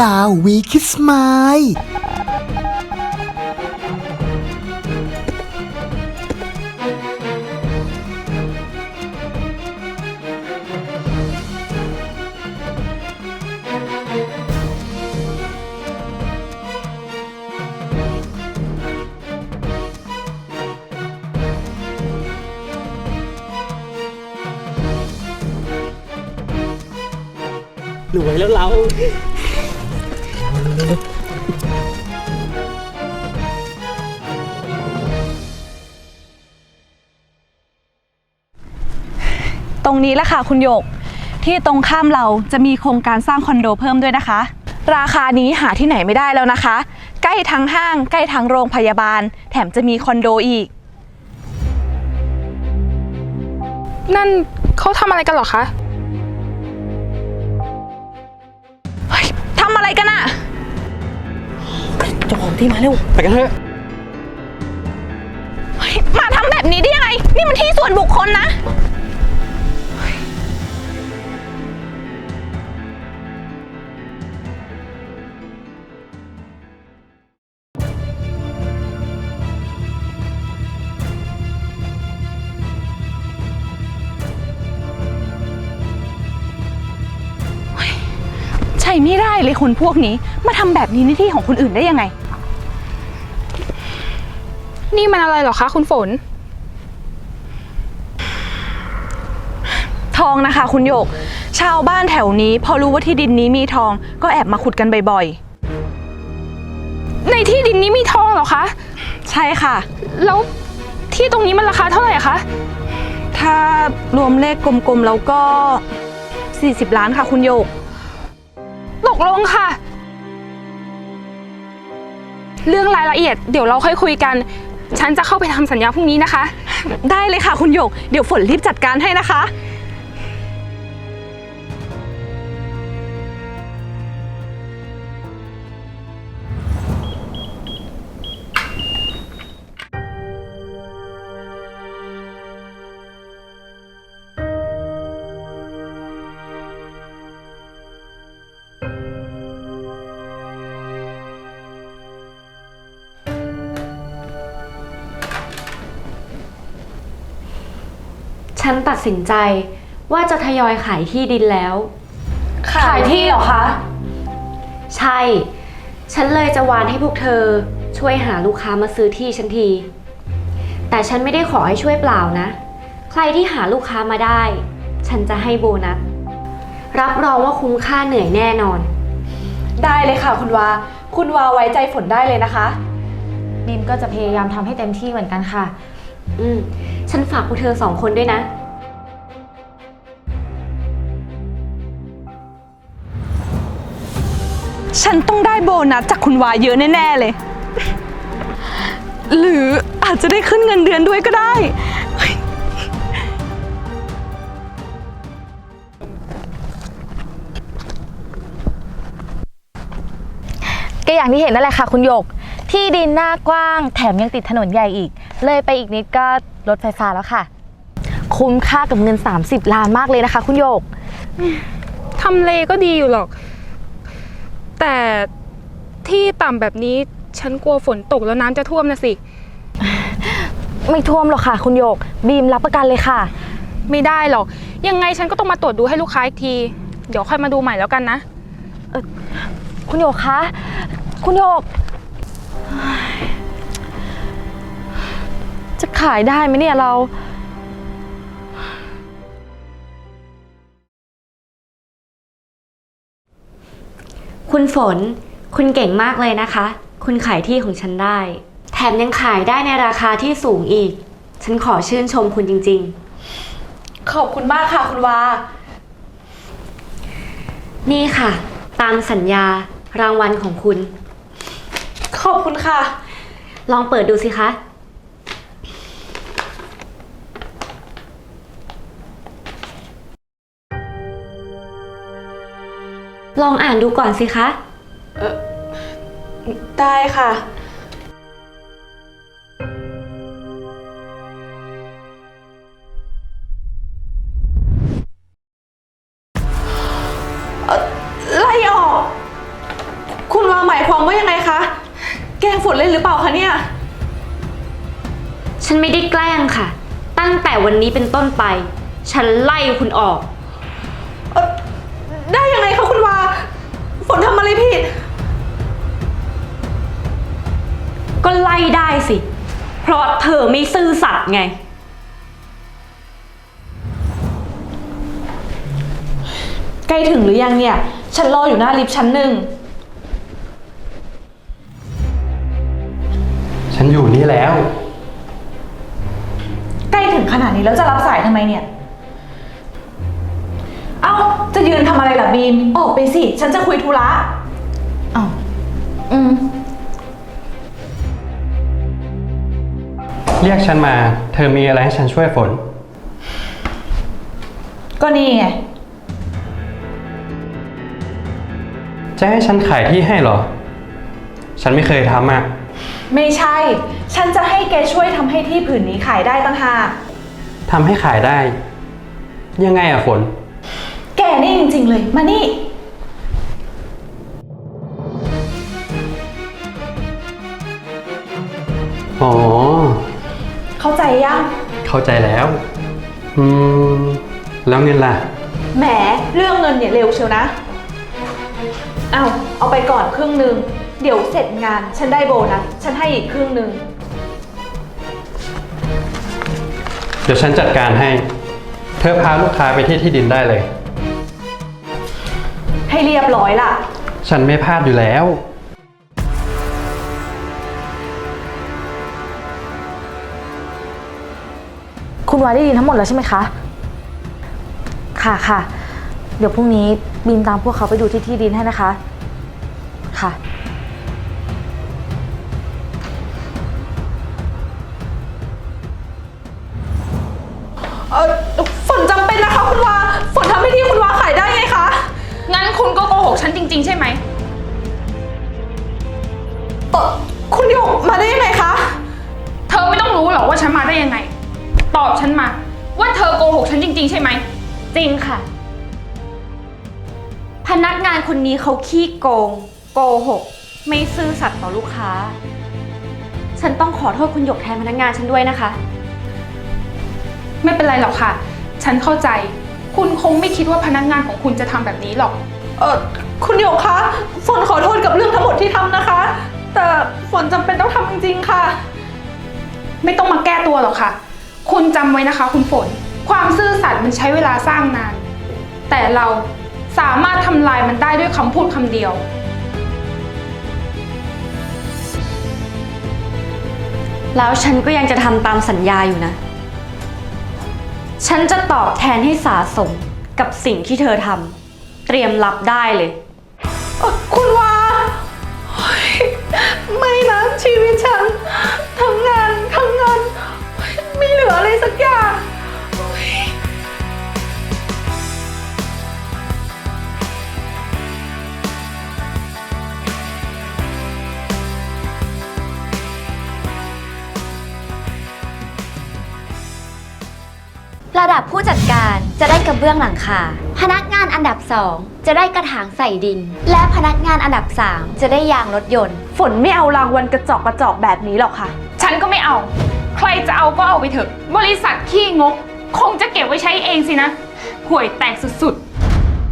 ดาววีคิสมายรวยแล้วเรา ตรงนี้แหละค่ะคุณหยก ที่ตรงข้ามเราจะมีโครงการสร้างคอนโดเพิ่มด้วยนะคะ ราคานี้หาที่ไหนไม่ได้แล้วนะคะ ใกล้ทั้งห้าง ใกล้ทั้งโรงพยาบาล แถมจะมีคอนโดอีก นั่นเขาทำอะไรกันเหรอคะเฮ้ยทำอะไรกันอะ เจ้าของที่มาเร็ว ไปกันเถอะ เฮ้ยมาทำแบบนี้ได้ยังไง นี่มันที่ส่วนบุคคลนะ ใช่ไม่ได้เลยคนพวกนี้ มาทำแบบนี้ในที่ของคนอื่นได้ยังไง นี่มันอะไรเหรอคะ คุณฝน ทองนะคะ คุณโยก ชาวบ้านแถวนี้ พอรู้ว่าที่ดินนี้มีทอง ก็แอบมาขุดกันบ่อยในที่ดินนี้มีทองเหรอคะ ๆ ใช่ค่ะ แล้วที่ตรงนี้มันราคาเท่าไหร่คะ ถ้ารวมเลขกลมๆ แล้วก็ 40 ล้านค่ะ คุณโยก ตกลงค่ะ เรื่องรายละเอียดเดี๋ยวเราค่อยคุยกัน ฉันจะเข้าไปทำสัญญาพรุ่งนี้นะคะ ได้เลยค่ะคุณโยก เดี๋ยวฝนรีบจัดการให้นะคะ ฉันตัดสินใจว่าจะทยอยขายที่ดินแล้ว ขายที่เหรอคะ ใช่ ฉันเลยจะวานให้พวกเธอช่วยหาลูกค้ามาซื้อที่ฉันที แต่ฉันไม่ได้ขอให้ช่วยเปล่านะ ใครที่หาลูกค้ามาได้ ฉันจะให้โบนัส รับรองว่าคุ้มค่าเหนื่อยแน่นอน ได้เลยค่ะคุณวา คุณวาไว้ใจฝนได้เลยนะคะ บีมก็จะพยายามทำให้เต็มที่เหมือนกันค่ะ อืม ฉันฝากพวกเธอสองคนด้วยนะ ฉันต้องได้โบนัสจากคุณวาเยอะแน่ ๆ เลย หรืออาจจะได้ขึ้นเงินเดือนด้วยก็ได้ ก็อย่างที่เห็นนั่นแหละค่ะ คุณหยก ที่ดินหน้ากว้างแถมยังติดถนนใหญ่อีก เลยไปอีกนิดก็ รถไฟฟ้าแล้วค่ะ คุ้มค่ากับเงิน 30 ล้านมากเลยนะคะ คุณหยก ทำเลก็ดีอยู่หรอก แต่ที่ต่ำแบบนี้ฉันกลัวฝนตกแล้วน้ำจะท่วมนะสิ ไม่ท่วมหรอกค่ะ คุณหยก บีมรับประกันเลยค่ะ ไม่ได้หรอก ยังไงฉันก็ต้องมาตรวจดูให้ลูกค้าอีกที เดี๋ยวค่อยมาดูใหม่แล้วกันนะ คุณหยกคะ คุณหยกจะ ขายได้ไหมเนี่ยเรา คุณฝน คุณเก่งมากเลยนะคะ คุณขายที่ของฉันได้ แถมยังขายได้ในราคาที่สูงอีก ฉันขอชื่นชมคุณจริง ขอบคุณมากค่ะคุณวา ๆ นี่ค่ะ ตามสัญญารางวัลของคุณ ขอบคุณค่ะ ลองเปิดดูสิคะ ลองอ่านดูก่อนสิคะ ได้ค่ะความว่ายังไงคะ แกล้งฝนเล่นหรือเปล่าคะเนี่ย ฉันไม่ได้แกล้งค่ะ ตั้งแต่วันนี้เป็นต้นไป ฉันไล่คุณออก เอ่อได้ยังไงคะคุณวา ฝนทำอะ ไรผิด ก็ไล่ได้สิ เพราะเธอไม่ซื่อสัตย์ไง ใกล้ถึงหรือยังเนี่ย ฉันรออยู่หน้าลิฟต์ชั้นหนึ่ง ฉันอยู่นี่แล้ว ใกล้ถึงขนาดนี้แล้วจะรับสายทำไมเนี่ย เอ้า จะยืนทำอะไรล่ะบีม ออกไปสิ ฉันจะคุยธุระเอ้า อืม เรียกฉันมา เธอมีอะไรให้ฉันช่วยฝน ก็นี่ไง จะให้ฉันขายที่ให้เหรอ ฉันไม่เคยทำอะ ไม่ใช่ ฉันจะให้แกช่วยทำให้ที่ผืนนี้ขายได้ตั้งหาก ทำให้ขายได้ ยังไงอะฝน แกนี่จริงๆเลย มานี่ อ๋อ เข้าใจยัง เข้าใจแล้ว อืม แล้วเงินล่ะ แหม เรื่องเงินเนี่ยเร็วเชียวนะเอาเอาไปก่อนครึ่งหนึ่ง เดี๋ยวเสร็จงานฉันได้โบนัสฉันให้อีกครึ่งหนึ่ง เดี๋ยวฉันจัดการให้ เธอพาลูกค้าไปที่ที่ดินได้เลย ให้เรียบร้อยล่ะ ฉันไม่พลาดอยู่แล้ว คุณวาได้ยินทั้งหมดแล้วใช่ไหมคะ ค่ะค่ะ เดี๋ยวพรุ่งนี้บีมตามพวกเขาไปดูที่ที่ดินให้นะคะ ค่ะ เออฝนจำเป็นนะคะคุณวา ฝนทำให้ที่คุณวาขายได้ไงคะ งั้นคุณก็โกหกฉันจริง ๆ ใช่ไหมเออคุณหยกมาได้ยังไงคะ เธอไม่ต้องรู้หรอกว่าฉันมาได้ยังไง ตอบฉันมา ว่าเธอโกหกฉันจริง ๆ ใช่ไหม จริงค่ะ พนักงานคนนี้เขาขี้โกง โกหก ไม่ซื่อสัตย์ต่อลูกค้า ฉันต้องขอโทษคุณหยกแทนพนักงานฉันด้วยนะคะ ไม่เป็นไรหรอกค่ะ ฉันเข้าใจ คุณคงไม่คิดว่าพนักงานของคุณจะทำแบบนี้หรอก เออคุณหยกคะฝนขอโทษกับเรื่องทั้งหมดที่ทำนะคะ แต่ฝนจำเป็นต้องทำจริงๆค่ะ ไม่ต้องมาแก้ตัวหรอกค่ะ คุณจำไว้นะคะ คุณฝน ความซื่อสัตย์มันใช้เวลาสร้างนาน แต่เราสามารถทำลายมันได้ด้วยคำพูดคำเดียว แล้วฉันก็ยังจะทำตามสัญญาอยู่นะ ฉันจะตอบแทนให้สาสมกับสิ่งที่เธอทำเตรียมรับได้เลยเอ่อคุณวาเฮ้ยไม่นะชีวิตฉันทำงานทำงาน ดับผู้จัดการจะได้กระเบื้องหลังคา พนักงานอันดับ 2 จะได้กระถางใส่ดิน และพนักงานอันดับ 3 จะได้ยางรถยนต์ ฝนไม่เอารางวัลกระจอกกระจอกแบบนี้หรอกค่ะ ฉันก็ไม่เอา ใครจะเอาก็เอาไปเถอะ บริษัทขี้งก คงจะเก็บไว้ใช้เองสินะห่วยแตกสุด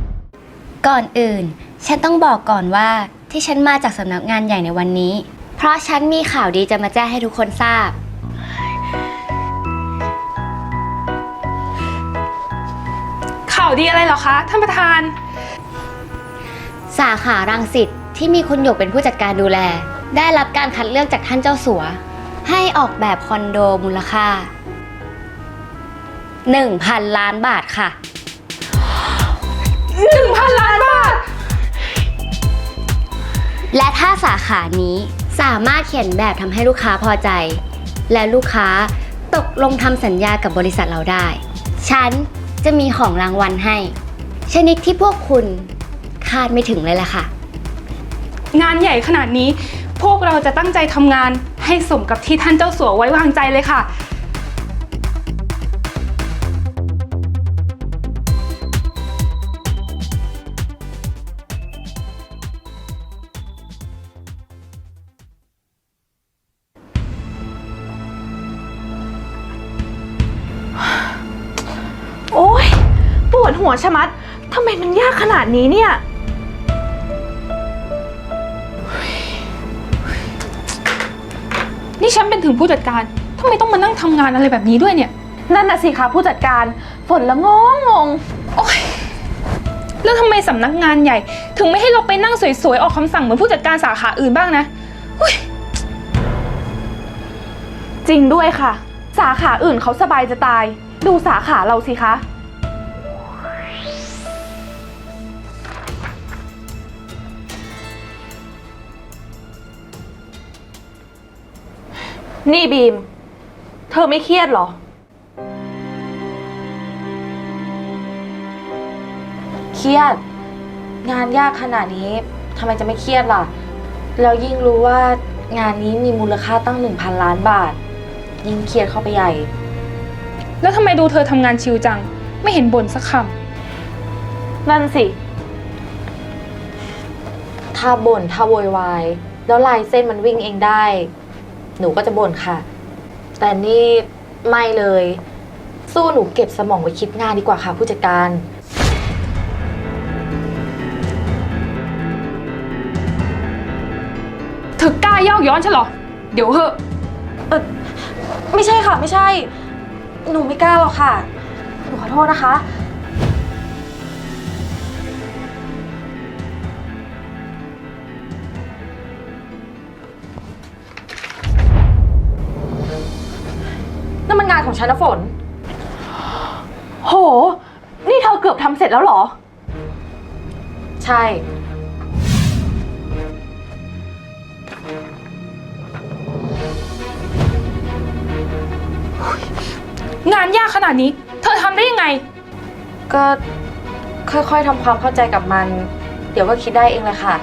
ๆก่อนอื่น ฉันต้องบอกก่อนว่าที่ฉันมาจากสำนักงานใหญ่ในวันนี้ เพราะฉันมีข่าวดีจะมาแจ้งให้ทุกคนทราบาวดีอะไรเหรอคะ ท่านประธาน สาขารังสิตที่มีคุณหยกเป็นผู้จัดการดูแล ได้รับการคัดเลือกจากท่านเจ้าสัว ให้ออกแบบคอนโดมูลค่า 1,000 ล้านบาทค่ะ 1,000 ล้านบาท และถ้าสาขานี้สามารถเขียนแบบทำให้ลูกค้าพอใจ และลูกค้าตกลงทำสัญญากับบริษัทเราได้ ฉัน จะมีของรางวัลให้ ชนิดที่พวกคุณคาดไม่ถึงเลยล่ะค่ะ งานใหญ่ขนาดนี้ พวกเราจะตั้งใจทำงานให้สมกับที่ท่านเจ้าสัวไว้วางใจเลยค่ะ หัวชะมัดทำไมมันยากขนาดนี้เนี่ย นี่ฉันเป็นถึงผู้จัดการทำไมต้องมานั่งทำงานอะไรแบบนี้ด้วยเนี่ย นั่นน่ะสิคะผู้จัดการฝนละงงงงโอ๊ยแล้วทำไมสำนักงานใหญ่ ถึงไม่ให้เราไปนั่งสวยๆ ออกคำสั่งเหมือนผู้จัดการสาขาอื่นบ้างนะจริงด้วยค่ะ สาขาอื่นเขาสบายจะตาย ดูสาขาเราสิคะ นี่บีม เธอไม่เครียดเหรอ เครียด งานยากขนาดนี้ทำไมจะไม่เครียดล่ะ แล้วยิ่งรู้ว่างานนี้มีมูลค่าตั้ง 1,000 ล้านบาท ยิ่งเครียดเข้าไปใหญ่ แล้วทำไมดูเธอทำงานชิวจัง ไม่เห็นบ่นสักคนั่นสิ ถ้าบ่นถ้าโวยวาย แล้วลายเส้นมันวิ่งเองได้ หนูก็จะบ่นค่ะ แต่นี่ไม่เลย สู้หนูเก็บสมองไว้คิดงานดีกว่าค่ะ ผู้จัดการำเธอกล้าเย่าย้อนฉันเหรอ เดี๋ยวเหอะไม่ใช่ค่ะ ไม่ใช่ หนูไม่กล้าหรอกค่ะ หนูขอโทษนะคะ ฉันนะฝน โห นี่เธอเกือบทำเสร็จแล้วเหรอ ใช่ งานยากขนาดนี้ เธอทำได้ยังไง ก็ค่อยๆทำความเข้าใจกับมัน เดี๋ยวก็คิดได้เองแหละค่ะ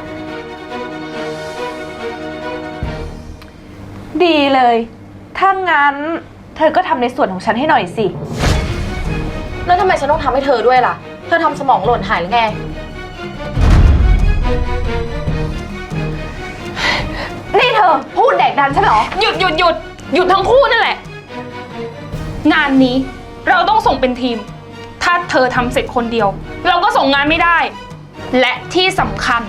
ดีเลย ถ้างั้น เธอก็ทำในส่วนของฉันให้หน่อยสิ แล้วทำไมฉันต้องทำให้เธอด้วยล่ะ เธอทำสมองหล่นหายหรือไง นี่เธอ พูดแดกดันฉันเหรอ หยุดหยุดหยุดหยุดทั้งคู่นั่นแหละ งานนี้เราต้องส่งเป็นทีม ถ้าเธอทำเสร็จคนเดียว เราก็ส่งงานไม่ได้ และที่สำคัญ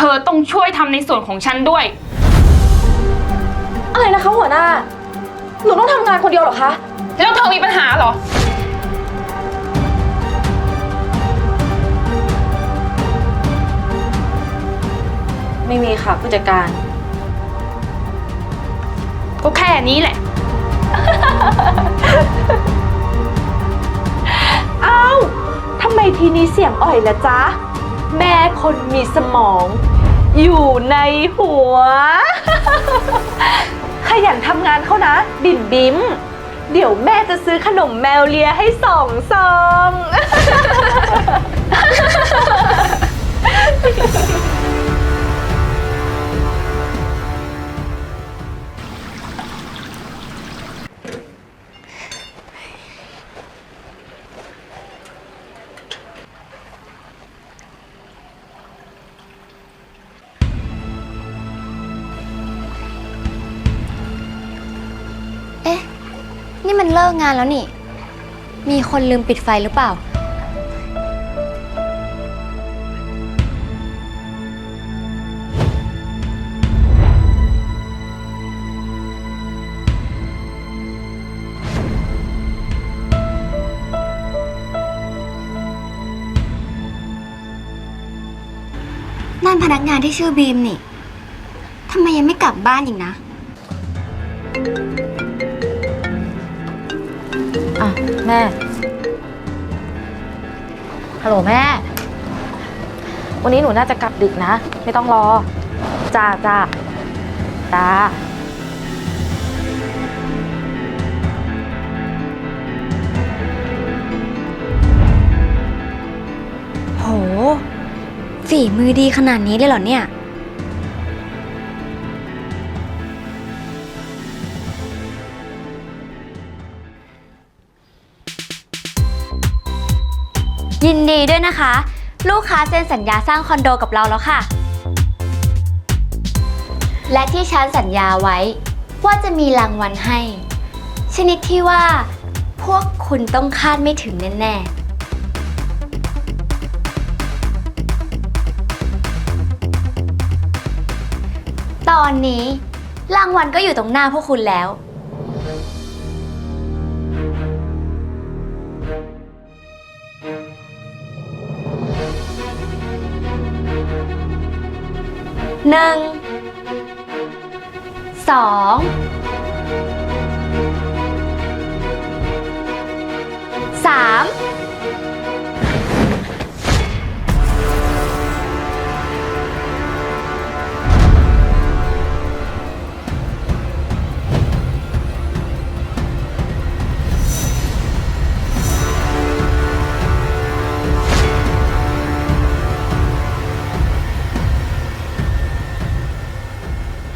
เธอต้องช่วยทำในส่วนของฉันด้วย อะไรนะคะหัวหน้า หนูต้องทำงานคนเดียวเหรอคะ แล้วเธอมีปัญหาเหรอ ไม่มีค่ะผู้จัดการ ก็แค่นี้แหละ เอ้าทำไมทีนี้เสียงอ่อยละจ๊ะ แม่คนมีสมอง อยู่ในหัว ขยันทำงานเขานะ บิ่มบิมเดี๋ยวแม่จะซื้อขนมแมวเลียให้สองซอง งานแล้วนี่ มีคนลืมปิดไฟหรือเปล่า นั่นพนักงานที่ชื่อบีมนี่ ทำไมยังไม่กลับบ้านอีกนะ แม่ ฮัลโหลแม่ วันนี้หนูน่าจะกลับดึกนะ ไม่ต้องรอ จ้าจ้าจ้าโห ฝีมือดีขนาดนี้เลยเหรอเนี่ย ยินดีด้วยนะคะ ลูกค้าเซ็นสัญญาสร้างคอนโดกับเราแล้วค่ะ และที่ฉันสัญญาไว้ ว่าจะมีรางวัลให้ ชนิดที่ว่า พวกคุณต้องคาดไม่ถึงแน่ๆตอนนี้ รางวัลก็อยู่ตรงหน้าพวกคุณแล้ว หนึ่งสองสาม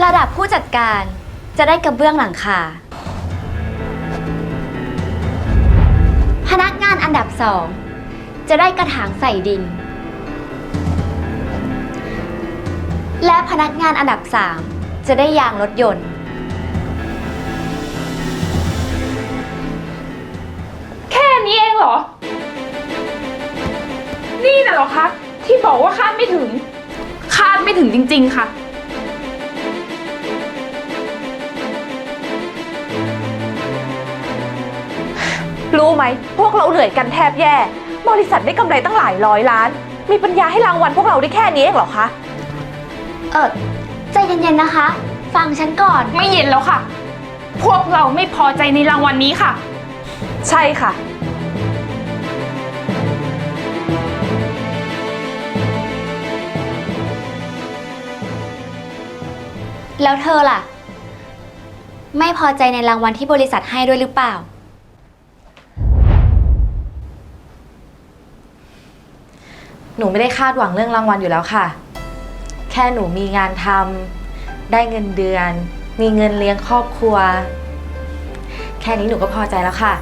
ระดับผู้จัดการจะได้กระเบื้องหลังคา พนักงานอันดับสองจะได้กระถางใส่ดิน และพนักงานอันดับสามจะได้ยางรถยนต์ แค่นี้เองเหรอ นี่น่ะเหรอคะ ที่บอกว่าคาดไม่ถึง คาดไม่ถึงจริง ๆ ค่ะ รู้ไหม พวกเราเหนื่อยกันแทบแย่ บริษัทได้กำไรตั้งหลายร้อยล้าน มีปัญญาให้รางวัลพวกเราได้แค่นี้เองเหรอคะ เออใจเย็นๆนะคะ ฟังฉันก่อน ไม่เย็นแล้วค่ะ พวกเราไม่พอใจในรางวัลนี้ค่ะ ใช่ค่ะ แล้วเธอล่ะ ไม่พอใจในรางวัลที่บริษัทให้ด้วยหรือเปล่า นูไม่ได้คาดหวังเรื่องรางวัลอยู่แล้วค่ะ แค่หนูมีงานทำได้เงินเดือน มีเงินเลี้ยงครอบครัว แค่นี้หนูก็พอใจแล้วค่ะ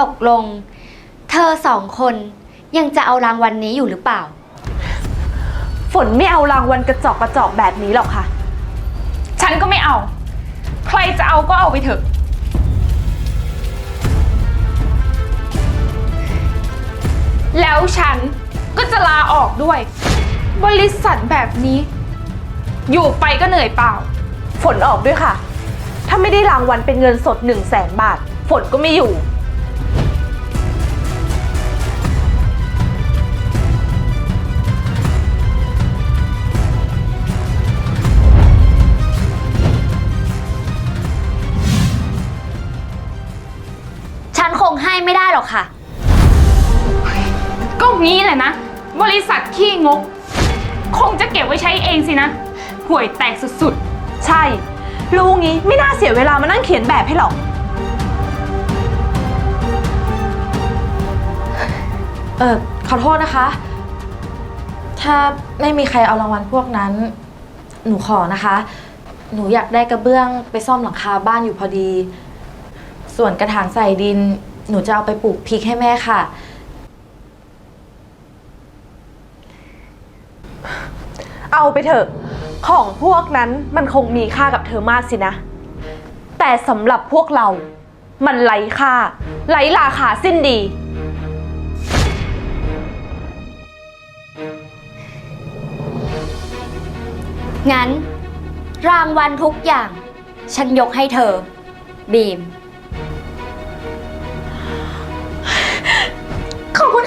ตกลง เธอสองคนยังจะเอารางวัลนี้อยู่หรือเปล่า ฝนไม่เอารางวัลกระจอกกระจอกแบบนี้หรอกค่ะ ฉันก็ไม่เอา ใครจะเอาก็เอาไปเถอะ แล้วฉันก็จะลาออกด้วย บริษัทแบบนี้ อยู่ไปก็เหนื่อยเปล่า ฝนออกด้วยค่ะ ถ้าไม่ได้รางวัลเป็นเงินสด1 0 0 0 0แสนบาท ฝนก็ไม่อยู่ หรอกค่ะ ก็งี้แหละนะ บริษัทขี้งก คงจะเก็บไว้ใช้เองสินะห่วยแตกสุดใช่ รู้งี้ไม่น่าเสียเวลามานั่งเขียนแบบให้หรอก เออขอโทษนะคะ ถ้าไม่มีใครเอารางวัลพวกนั้น หนูขอนะคะ หนูอยากได้กระเบื้องไปซ่อมหลังคาบ้านอยู่พอดี ส่วนกระถางใส่ดิน หนูจะเอาไปปลูกพริกให้แม่ค่ะ เอาไปเถอะ ของพวกนั้นมันคงมีค่ากับเธอมากสินะ แต่สำหรับพวกเรา มันไร้ค่า ไร้ราคาสิ้นดี งั้น รางวัลทุกอย่าง ฉันยกให้เธอ บีม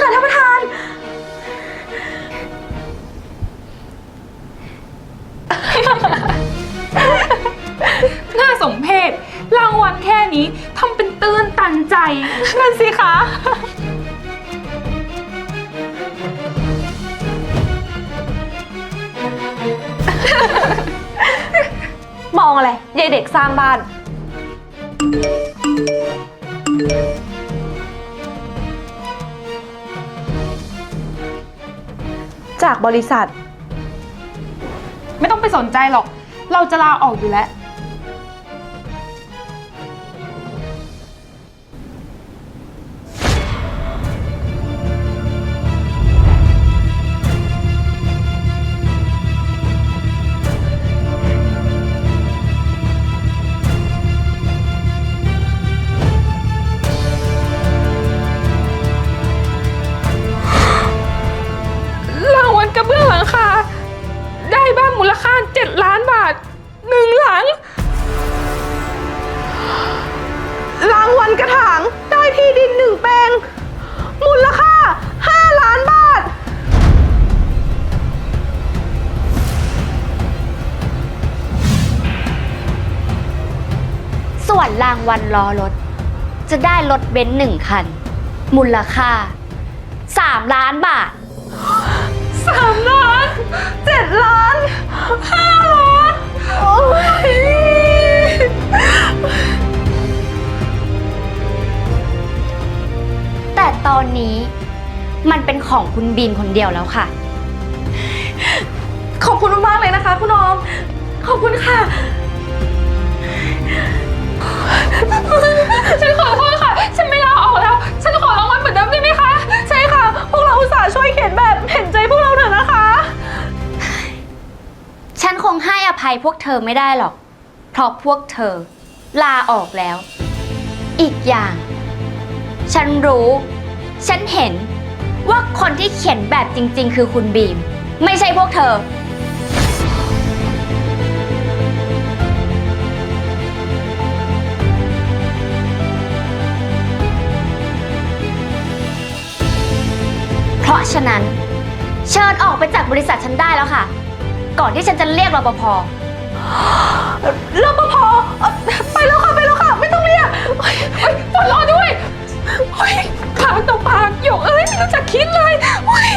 คุณค่ะท่านประธานๆน่าสมเพชรางวัลแค่นี้ทำเป็นตื้นตันใจ นั่นสิคะ มองอะไรยายเด็กสร้างบ้าน บริษัท ไม่ต้องไปสนใจหรอก เราจะลาออกอยู่แล้ว ส่วนรางวัลล้อรถ จะได้รถเบนซ์หนึ่งคัน มูลค่า3ล้านบาท สามล้านเจ็ดล้านห้าล้านโอ้ยแต่ตอนนี้มันเป็นของคุณบีมคนเดียวแล้วค่ะ ขอบคุณมากๆเลยนะคะ คุณออม ขอบคุณค่ะ ช่วยเขียนแบบเห็นใจพวกเราเถอะนะคะ ฉันคงให้อภัยพวกเธอไม่ได้หรอก เพราะพวกเธอ ลาออกแล้ว อีกอย่าง ฉันรู้ ฉันเห็นว่าคนที่เขียนแบบจริง ๆ คือคุณบีม ไม่ใช่พวกเธอ ราะฉะนั้น เชิญออกไปจากบริษัทฉันได้แล้วค่ะ ก่อนที่ฉันจะเรียกรปภรปภเอ่อไปแล้วค่ะ ไปแล้วค่ะ ไม่ต้องเรียกเฮ้ยฝนรอด้วยเฮ้ยปากต่อปากหยกเอ้ยไม่รู้จักคิดเลยเฮ้ย